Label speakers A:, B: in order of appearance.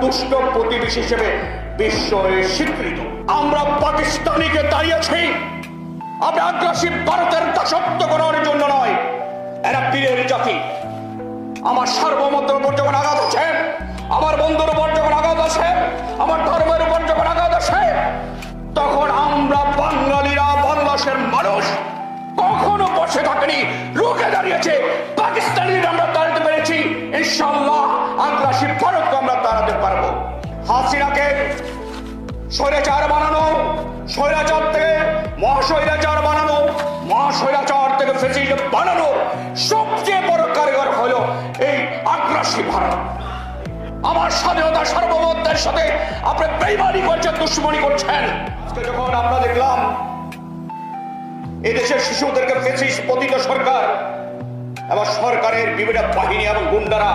A: দুষ্ট প্রতিবেশী হিসেবে বিশ্বের স্বীকৃত। আমরা পাকিস্তানিকে দাঁড়িয়েছি আমরা আগ্রাসী ভারতের দাসত্ব করার জন্য নয়। এরা পীরের জাতি। আমার সার্বভৌমত্বের উপর যখন আঘাত আছে, আমার বন্ধুর উপর যখন আঘাত আছে, আমার ধর্মের উপর যখন আঘাত আছে, তখন আমরা বাঙালিরা বাংলাদেশের মানুষ কখনো বসে থাকেনি, রুখে দাঁড়িয়েছে। পাকিস্তানিরা আমরা দাঁড়াতে পেরেছি। ইনশাল্লাহ আগ্রাসী ভারতকে আমরা দাঁড়াতে পারব। হাসিনাকে স্বৈরাচার বানানো, স্বৈরাচার থেকে মহাস্বৈরাচার বানানো, মহাস্বৈরাচার থেকে ফেসিলিটি বানানো সবচেয়ে বড় কারিগর হলো এই আগ্রাসী ভারত। আমার স্বাধীনতা সার্বভৌমত্বের সাথে আপনি বেইমানি করছেন, দুশ্মনী করছেন। আজকে যখন আমরা দেখলাম এদেশের শিশুদেরকে ফেসিস পতিত সরকার এবং সরকারের বিভিন্ন বাহিনী এবং গুন্ডারা